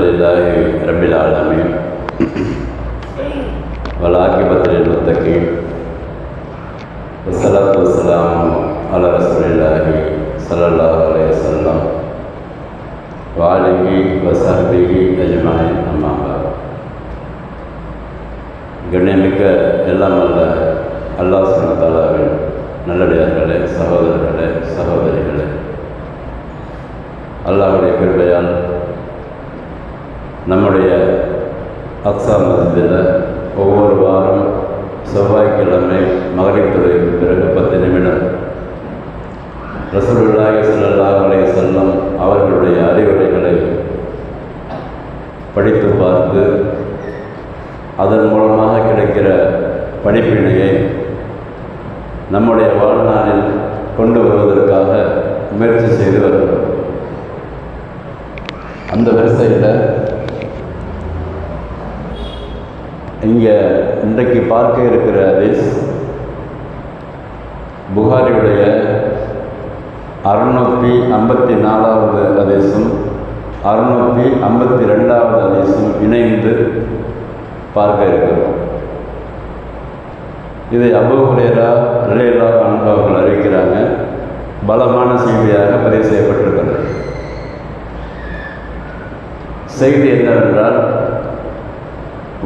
لله رب العالمين والعاقبة للمتقين والصلاة والسلام على رسول الله صلى الله عليه وسلم وآله وصحبه أجمعين أما بعد கண்ணியமிக்க எல்லாம் அல்ல அல்லாஹ் சுனத்தாலாவின் நல்லடியார்களே சகோதரர்களே சகோதரிகளே அல்லாஹுடைய கிருபையால் அக்ஸா ஒவ்வொரு வாரம் செவ்வாய்க்கிழமை மகளிர் துறைக்கு பிறகு பத்து நிமிடம். ரசூலுல்லாஹி ஸல்லல்லாஹு அலைய செல்லம் அவர்களுடைய அறிவுரைகளை படித்து பார்த்து அதன் மூலமாக கிடைக்கிற படிப்பினையை நம்முடைய வாழ்நாளில் கொண்டு வருவதற்காக முயற்சி செய்து வருகிறோம். அந்த வரிசையில் இங்கே இன்றைக்கு பார்க்க இருக்கிற ஹதீஸ் புகாரியுடைய அறுநூற்றி ஐம்பத்தி நாலாவது ஹதீஸும் அறுநூற்றி ஐம்பத்தி ரெண்டாவது ஹதீஸும் இணைந்து பார்க்க இருக்கிறோம். இதை அபு ஹுரேரா ரிலேலா அறிவிக்கிறாங்க. பலமான செய்தியாக பதிவு செய்யப்பட்டிருக்கிறது. செய்தி என்னவென்றால்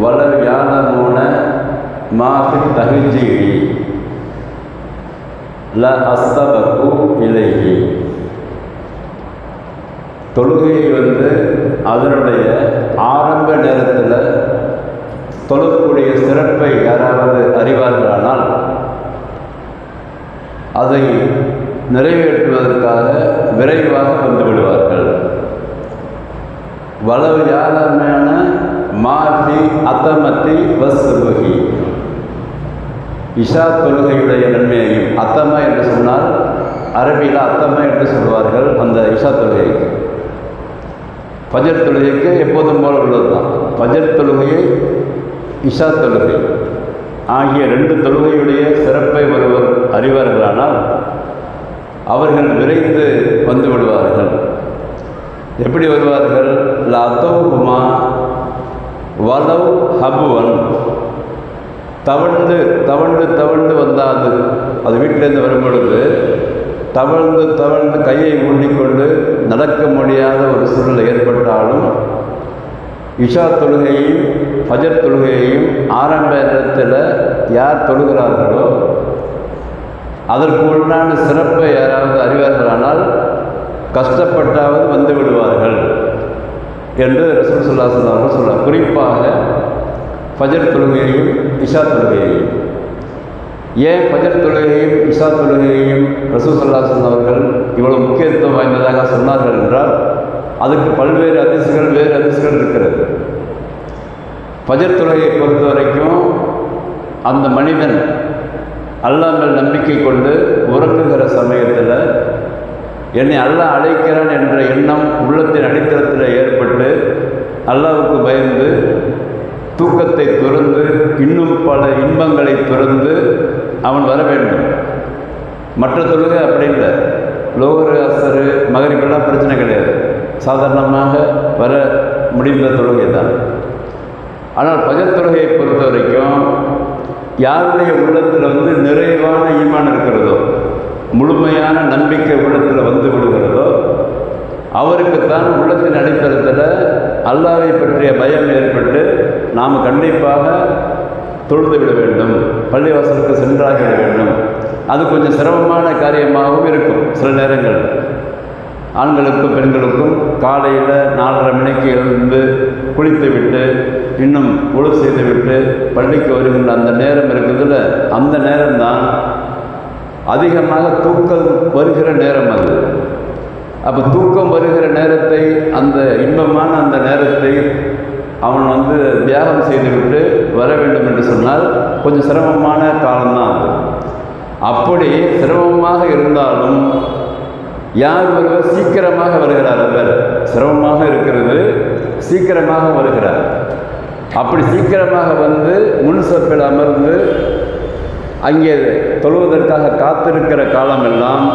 வளர் யானமூன மாஃபி தகுஜீடி ல அஸ்தபக்கு இலகி. தொழுகை வந்து அதனுடைய ஆரம்ப நேரத்தில் தொழக்கூடிய சிறப்பை யாராவது அறிவார்களானால் அதை நிறைவேற்றுவதற்காக விரைவாக வந்து விடுவார்கள். வளவு யாரமான மாஃபி அத்தமத்தில் வசுபகி இஷா தொழுகையுடைய நன்மையையும் அத்தம என்று சொன்னால் அரபியில் அத்தம என்று சொல்வார்கள் அந்த இஷா தொழுகைக்கு பஜர் தொழுகைக்கு எப்போதும் போல உள்ளது தான் பஜர் தொழுகையை இஷா தொழுகை. ஆகிய ரெண்டு தொழுகையுடைய சிறப்பை ஒருவர் அறிவார்களானால் அவர்கள் விரைந்து வந்து விடுவார்கள். எப்படி வருவார்கள்? லதோகுமா வலவ் ஹபுவன். தவழ்ந்து தவழ்ந்து தவழ்ந்து வந்தாது. அது வீட்டிலேருந்து வரும்பொழுது தவழ்ந்து தவழ்ந்து கையை ஊண்டிக்கொண்டு நடக்க முடியாத ஒரு சூழ்நிலை ஏற்பட்டாலும் இஷா தொழுகையையும் ஃபஜர் தொழுகையையும் ஆரம்ப இடத்தில் யார் தொழுகிறார்களோ அதற்கு உண்டான சிறப்பை யாராவது அறிவார்களானால் கஷ்டப்பட்டாவது வந்து விடுவார்கள். என்று ரசூல் சுல்லாசன் அவர்கள் சொல்கிறார் குறிப்பாக ஃபஜர் தொழுகையையும் இஷா தொழுகையையும். ஏன் ஃபஜர் தொழுகையையும் இஷா தொழுகையையும் ரசூல் சுல்லாசன் அவர்கள் இவ்வளவு முக்கியத்துவம் வாய்ந்ததாக சொன்னார்கள் என்றால் அதுக்கு பல்வேறு அதிசயங்கள் வேறு அதிர்ச்சிகள் இருக்கிறது. ஃபஜர் தொழுகையை பொறுத்த வரைக்கும் அந்த மனிதன் அல்லாமல் நம்பிக்கை கொண்டு உறங்குகிற சமயத்தில் என்னை அல்லாஹ் அழைக்கிறான் என்ற எண்ணம் உள்ளத்தின் அடித்தளத்தில் ஏற்பட்டு அல்லாவுக்கு பயந்து தூக்கத்தை துறந்து இன்னும் பல இன்பங்களை துறந்து அவன் வர வேண்டும். மற்ற தொழுகை அப்படி இல்லை. லோகர் அசரு மகரிப்பெல்லாம் பிரச்சனை கிடையாது. சாதாரணமாக வர முடிந்த தொழுகை தான். ஆனால் பஜர் தொழுகையை பொறுத்த வரைக்கும் யாருடைய உள்ளத்தில் வந்து நிறைவான ஈமான் இருக்கிறதோ முழுமையான நம்பிக்கை உள்ளத்தில் வந்து விடுகிறதோ அவருக்குத்தான் உள்ளத்தின் அடித்தளத்தில் அல்லாவை பற்றிய பயம் ஏற்பட்டு நாம் கண்டிப்பாக தொழுது விட வேண்டும் பள்ளிவாசலுக்கு சென்றாகிவிட வேண்டும். அது கொஞ்சம் சிரமமான காரியமாகவும் இருக்கும் சில நேரங்கள். ஆண்களுக்கும் பெண்களுக்கும் காலையில் நாலரை மணிக்கு எழுந்து குளித்து விட்டு இன்னும் ஒழு செய்து விட்டு பள்ளிக்கு வருகின்ற அந்த நேரம் இருக்குதுல்ல அந்த நேரம்தான் அதிகமாக தூக்கம் வருகிற நேரம் அது. அப்போ தூக்கம் வருகிற நேரத்தை அந்த இன்பமான அந்த நேரத்தை அவன் வந்து தியாகம் செய்துவிட்டு வர வேண்டும் என்று சொன்னால் கொஞ்சம் சிரமமான காலம்தான் அது. அப்படி சிரமமாக இருந்தாலும் யார் ஒருவர் சீக்கிரமாக வருகிறார் அவர். சிரமமாக இருக்கிறது சீக்கிரமாக வருகிறார். அப்படி சீக்கிரமாக வந்து முன் சப்பில் அமர்ந்து அங்கே தொழுவதற்காக காத்திருக்கிற காலமெல்லாம்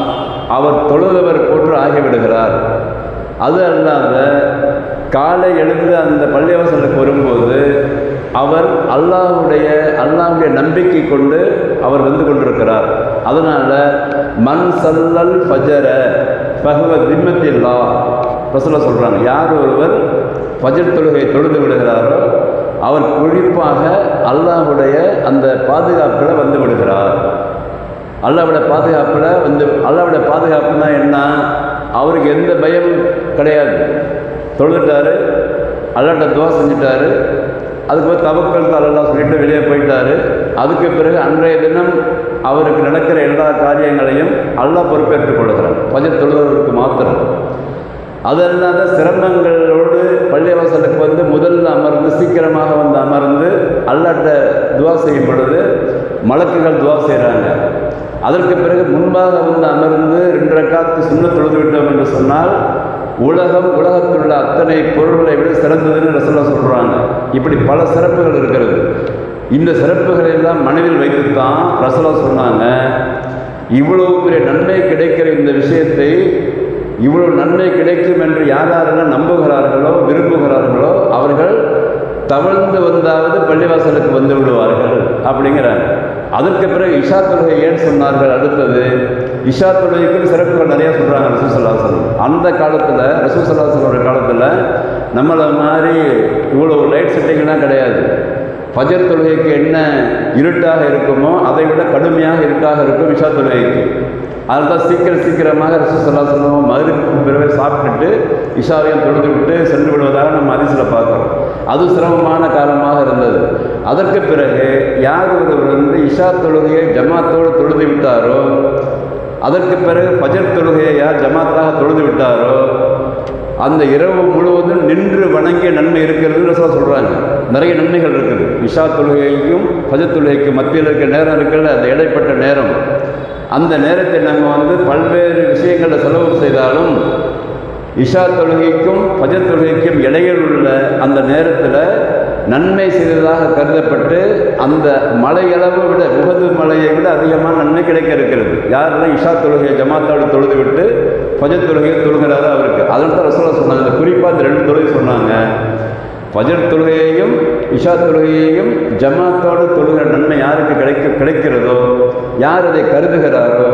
அவர் தொழுதவர் போன்று ஆகிவிடுகிறார். அது அல்லாத காலை எழுந்து அந்த பள்ளிவாசலுக்கு வரும்போது அவர் அல்லாஹுடைய அல்லாஹுடைய நம்பிக்கை கொண்டு அவர் வந்து கொண்டிருக்கிறார். அதனால் மண் சல்லல் ஃபஜர பகவ திம்மத்தில்லா ரசூலா சொல்கிறாங்க யார் ஒருவர் ஃபஜர் தொழுகை தொழுது விடுகிறாரோ அவர் குறிப்பாக அல்லாஹுடைய அந்த பாதுகாப்பில் வந்து விடுகிறார். அல்லாவோட பாதுகாப்பில் வந்து அல்லாவோட பாதுகாப்புனா என்ன? அவருக்கு எந்த பயம் கிடையாது. தொழுதுட்டாரு அல்லாட்ட துவா செஞ்சுட்டாரு அதுக்கு தவக்கல் தாளெல்லாம் சொல்லிட்டு வெளியே போயிட்டாரு. அதுக்கு பிறகு அன்றைய தினம் அவருக்கு நடக்கிற எல்லா காரியங்களையும் அல்லாஹ் பொறுப்பேற்றுக் கொள்கிறார். பஜர் தொழுதவருக்கு மாத்திரம். அதல்லாத சிரமங்களோடு பள்ளிவாசலுக்கு வந்து முதல்ல வந்து சீக்கிரமாக வந்து அமர்ந்து அல்லாட்ட துவா செய்யும் பொழுது மலக்குகள் துவா செய்கிறாங்க அதற்கு பிறகு முன்பாக வந்து அமர்ந்து ரெண்டு ரக்காத்து சுண்ண தொழுது விட்டோம் என்று சொன்னால் உலகம் உலகத்தில் உள்ள அத்தனை பொருள்களை விட சிறந்ததுன்னு ரசல்லா சொல்கிறாங்க இப்படி பல சிறப்புகள் இருக்கிறது. இந்த சிறப்புகளை எல்லாம் மனதில் வைத்துத்தான் ரசலா சொன்னாங்க. இவ்வளவு பெரிய நன்மை கிடைக்கிற இந்த விஷயத்தை இவ்வளவு நன்மை கிடைக்கும் என்று யார் யாரெல்லாம் நம்புகிறார்களோ விரும்புகிறார்களோ அவர்கள் தவழ்ந்து வந்தாவது பள்ளிவாசலுக்கு வந்து விடுவார்கள் அப்படிங்கிறாங்க அதற்கு பிறகு இஷா தொழுகை ஏன் சொன்னார்கள்? அடுத்தது இஷா தொழுகைக்கு சிறப்புகள் நிறையா சொல்கிறாங்க ரசூசல்லாசன் அந்த காலத்தில் ரசூசல்லாசலோட காலத்தில் நம்மளை மாதிரி இவ்வளோ லைட் செட்டிங்லாம் கிடையாது. ஃபஜர் தொழுகைக்கு என்ன இருட்டாக இருக்குமோ அதை விட கடுமையாக இருட்டாக இருக்கும் இஷா தொழுகைக்கு. அதுதான் சீக்கிரம் சீக்கிரமாக ரசூசல்லாசனம் மதுரைக்கு பிறகு சாப்பிட்டுட்டு இஷாவையும் தொழுது விட்டு சென்று விடுவதாக நம்ம அதிசயில் பார்க்குறோம். அது சிரமமான காலமாக இருந்தது. அதற்கு பிறகு யார் ஒருவர் வந்து இஷா தொழுகையை ஜமாத்தோடு தொழுது விட்டாரோ அதற்கு பிறகு பஜர் தொழுகையை யார் ஜமாத்தாக தொழுது விட்டாரோ அந்த இரவு முழுவதும் நின்று வணங்கிய நன்மை இருக்கிறதுன்னு சொல்ல சொல்கிறாங்க நிறைய நன்மைகள் இருக்குது. இஷா தொழுகைக்கும் ஃபஜர் தொழுகைக்கும் மத்தியில் இருக்கிற நேரம் இருக்குல்ல அந்த இடைப்பட்ட நேரம். அந்த நேரத்தை நம்ம வந்து பல்வேறு விஷயங்களில் செலவு செய்தாலும் இஷா தொழுகைக்கும் பஜர் தொழுகைக்கும் இடையில் உள்ள அந்த நேரத்தில் நன்மை செய்ததாக கருதப்பட்டு அந்த மலையளவை விட முகது மலையை விட அதிகமாக நன்மை கிடைக்க இருக்கிறது. யாரெல்லாம் இஷா தொழுகையை ஜமாத்தோடு தொழுது விட்டு பஜர் தொழுகையை தொழுகிறாரோ அவருக்கு. அதனால தான் ரசோலா சொன்னாங்க குறிப்பாக அந்த ரெண்டு தொழுகை சொன்னாங்க. பஜர் தொழுகையையும் இஷா தொழுகையையும் ஜமாத்தோடு தொழுகிற நன்மை யாருக்கு கிடைக்க கிடைக்கிறதோ யார் அதை கருதுகிறாரோ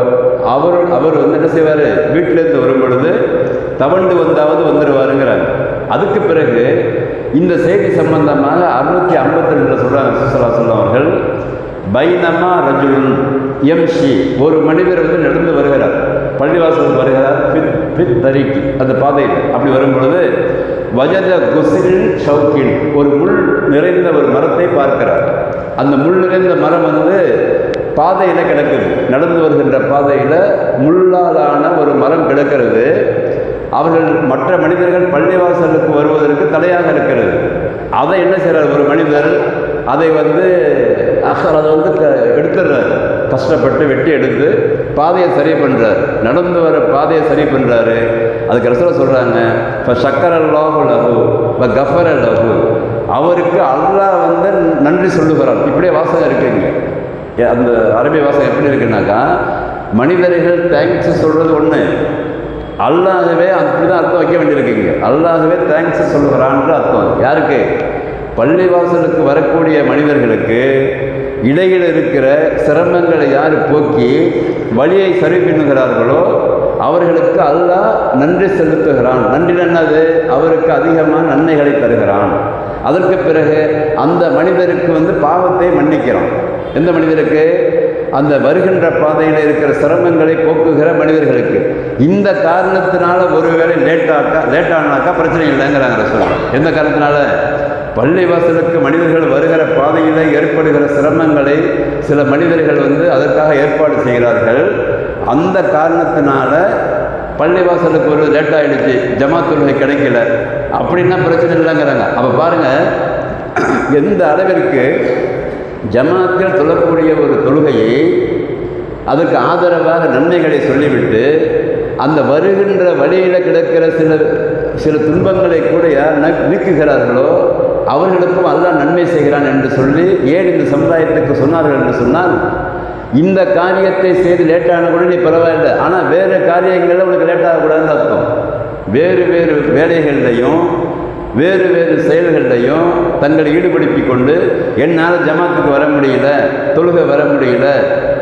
அவர் அவர் வந்து என்ன செய்வார்? வீட்டிலேருந்து வரும் பொழுது தவண்டு வந்தாவது வந்துடுவாருங்கிறாங்க அதுக்கு பிறகு இந்த செய்தி சம்பந்தமாக அறுநூற்றி ஐம்பத்தி ரெண்டில் சொல்கிறாங்க சுசலா அவர்கள் பைனமா ரஜுலுன் எம்ஷி ஒரு மனிதர் வந்து நடந்து வருகிறார். பள்ளிவாசல் வருகிறார். பித் பித் தரிக்கு அந்த பாதையில். அப்படி வரும்பொழுது வஜத குசில் ஷவுக்கின் ஒரு முள் நிறைந்த ஒரு மரத்தை பார்க்கிறார். அந்த முள் நிறைந்த மரம் வந்து பாதையில் கிடக்குது. நடந்து வருகின்ற பாதையில் முள்ளாலான ஒரு மரம் கிடக்கிறது. அவர்கள் மற்ற மனிதர்கள் பள்ளிவாசலுக்கு வருவதற்கு தடையாக இருக்கிறது. அதை என்ன செய்கிறார் ஒரு மனிதர் அதை வந்து அதை வந்து க எடுத்துடுறாரு. கஷ்டப்பட்டு வெட்டி எடுத்து பாதையை சரி பண்ணுறார் நடந்து வர பாதையை சரி பண்ணுறாரு அதுக்கு ரசூல சொல்கிறாங்க இப்போ சக்கர லோகு லகு இப்போ கஃபர லகு அவருக்கு அல்லாஹ் வந்து நன்றி சொல்லுகிறார் இப்படியே வாசகம் இருக்குங்க ஏ- அந்த அரபி வாசகம் எப்படி இருக்குன்னாக்கா மனிதர்கள் தேங்க்ஸ் சொல்கிறது ஒன்று அல்லாதவே அப்படி தான் அர்த்தம் வைக்க வேண்டியிருக்கீங்க. அல்லாஹவே தேங்க்ஸ் சொல்லுகிறான்ற அர்த்தம் யாருக்கு? பள்ளிவாசலுக்கு வரக்கூடிய மனிதர்களுக்கு இடையில் இருக்கிற சிரமங்களை யார் போக்கி வழியை சரி பண்ணுகிறார்களோ அவர்களுக்கு அல்லாஹ் நன்றி செலுத்துகிறான். நன்றி என்னது? அவருக்கு அதிகமான நன்மைகளை தருகிறான். அதற்கு பிறகு அந்த மனிதருக்கு வந்து பாவத்தை மன்னிக்கிறான் எந்த மனிதருக்கு? அந்த வருகின்ற பாதையில் இருக்கிற சிரமங்களை போக்குகிற மனிதர்களுக்கு. இந்த காரணத்தினால ஒருவேளை லேட்டாக்கா லேட்டானாக்கா பிரச்சனை இல்லைங்கிறாங்க ரசூல். எந்த காரணத்தினால? பள்ளிவாசலுக்கு மனிதர்கள் வருகிற பாதையில் ஏற்படுகிற சிரமங்களை சில மனிதர்கள் வந்து அதற்காக ஏற்பாடு செய்கிறார்கள். அந்த காரணத்தினால பள்ளிவாசலுக்கு ஒரு லேட் ஆகிடுச்சு ஜமாத் கிடைக்கல. அப்படின்னா பிரச்சனை இல்லைங்கிறாங்க. அப்போ பாருங்கள் எந்த அளவிற்கு ஜமாத்தில் தொழக்கூடிய ஒரு தொழுகையை அதற்கு ஆதரவாக நன்மைகளை சொல்லிவிட்டு அந்த வருகின்ற வழியில் கிடக்கிற சில சில துன்பங்களை கூட யார் நீக்குகிறார்களோ அவர்களுக்கும் அல்லாஹ் நன்மை செய்கிறான் என்று சொல்லி ஏன் இந்த சமுதாயத்துக்கு சொன்னார்கள் என்று சொன்னால் இந்த காரியத்தை செய்து லேட்டான கூட நீ பரவாயில்லை. ஆனால் வேறு காரியங்களில் உனக்கு லேட்டாகக்கூடாதுன்னு அர்த்தம். வேறு வேறு வேலைகள்லையும் வேறு வேறு செயல்கள்லையும் தங்களை ஈடுபடுத்தி கொண்டு என்னால் ஜமாத்துக்கு வர முடியல தொழுகை வர முடியல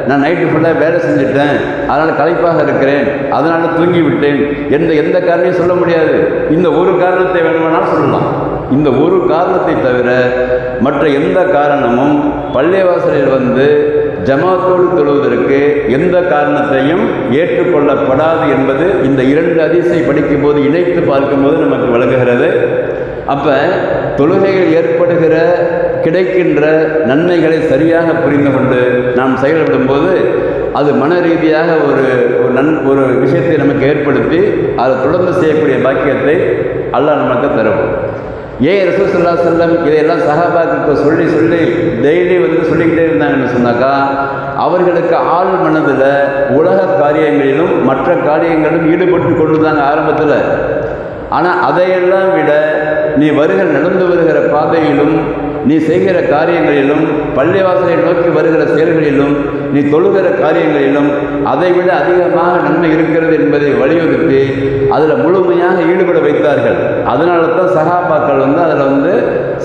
நான் நைட்டு ஃபுல்லாக வேலை செஞ்சுட்டேன். அதனால் களைப்பாக இருக்கிறேன். அதனால் தூங்கி விட்டேன் எந்த எந்த காரணத்தையும் சொல்ல முடியாது. இந்த ஒரு காரணத்தை வேணுமானாலும் சொல்லலாம். இந்த ஒரு காரணத்தை தவிர மற்ற எந்த காரணமும் பள்ளிவாசலில் வந்து ஜமாத்தோடு தொழுவதற்கு எந்த காரணத்தையும் ஏற்றுக்கொள்ளப்படாது என்பது இந்த இரண்டு அதிசை படிக்கும்போது இணைத்து பார்க்கும்போது நமக்கு விளங்குகிறது. அப்போ தொழுகையில் ஏற்படுகிற கிடைக்கின்ற நன்மைகளை சரியாக புரிந்து கொண்டு நாம் செயல்படும்போது அது மன ரீதியாக ஒரு ஒரு நன் ஒரு விஷயத்தை நமக்கு ஏற்படுத்தி அதை தொடர்ந்து செய்யக்கூடிய பாக்கியத்தை அல்லாஹ் நமக்கு தரும். ஏன் ரசூல் சல்லா செல்லம் இதையெல்லாம் சகாபாக்களுக்கு சொல்லி சொல்லி டெய்லி வந்து சொல்லிக்கிட்டே இருந்தாங்கன்னு சொன்னாக்கா அவர்களுக்கு ஆள் மனதில் உலக காரியங்களிலும் மற்ற காரியங்களிலும் ஈடுபட்டு கொண்டுதாங்க ஆரம்பத்தில். ஆனால் அதையெல்லாம் விட நீ வருகிற நடந்து வருகிற பாதையிலும் நீ செய்கிற காரியங்களிலும் பள்ளிவாசலை நோக்கி வருகிற செயல்களிலும் நீ தொழுகிற காரியங்களிலும் அதைவிட அதிகமாக நன்மை இருக்கிறது என்பதை வலியுறுத்தி அதில் முழுமையாக ஈடுபட வைத்தார்கள். அதனால தான் சகாபாக்கள் வந்து அதில் வந்து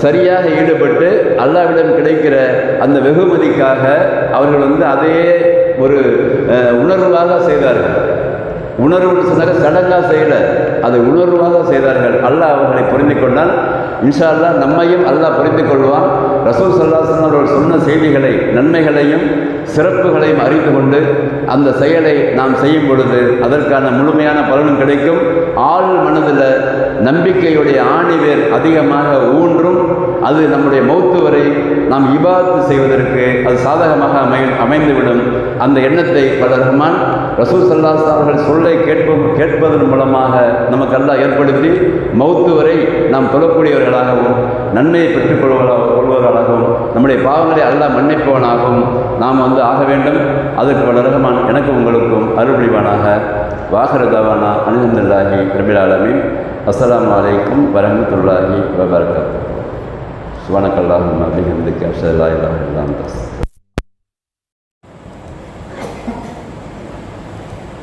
சரியாக ஈடுபட்டு அல்லாவிடம் கிடைக்கிற அந்த வெகுமதிக்காக அவர்கள் வந்து அதையே ஒரு உணர்வாக செய்தார்கள். உணர்வுன்னு சொன்னாக்க சடங்காக செய்யலை. அதை உணர்வாக செய்தார்கள். அல்லாஹ் அவர்களை புரிந்து கொண்டால் இன்ஷா அல்லாஹ் நம்மையும் அல்லாஹ் புரிந்து கொள்வான். ரசூல் சல்லாசன் அவர்கள் சொன்ன செய்திகளை நன்மைகளையும் சிறப்புகளையும் அறிந்து கொண்டு அந்த செயலை நாம் செய்யும் பொழுது அதற்கான முழுமையான பலனும் கிடைக்கும். ஆள் மனதில் நம்பிக்கையுடைய ஆணிவேர் அதிகமாக ஊன்றும். அது நம்முடைய மௌத்து வரை நாம் இபாத்து செய்வதற்கு அது சாதகமாக அமை அமைந்துவிடும். அந்த எண்ணத்தை பல ரஹ்மான் ரசூல் சல்லாஸ் அவர்கள் சொல்லை கேட்போம் கேட்பதன் மூலமாக நமக்கு எல்லாம் ஏற்படுத்தி மௌத்து வரை நாம் தொழக்கூடியவர்களாகவும் நன்மையை பெற்றுக்கொள்வதாக கொள்வதாகவும் நம்முடைய பாவங்களை அல்லாஹ் மன்னிப்பவனாகவும் நாம் வந்து ஆக வேண்டும். அதற்கு பல ரஹ்மான் எனக்கு உங்களுக்கும் அருள்புரிவானாக. வாகரதாவானா அனிதல்லாஹி ரபில் அஸ்லாம் வலைக்கும் அலைக்கும் வரஹ்மத்துல்லாஹி வபரகாத்துஹு சுபனக்கல்லாஹும்ம பிஹம்திக அஷ்ஹது அல்லா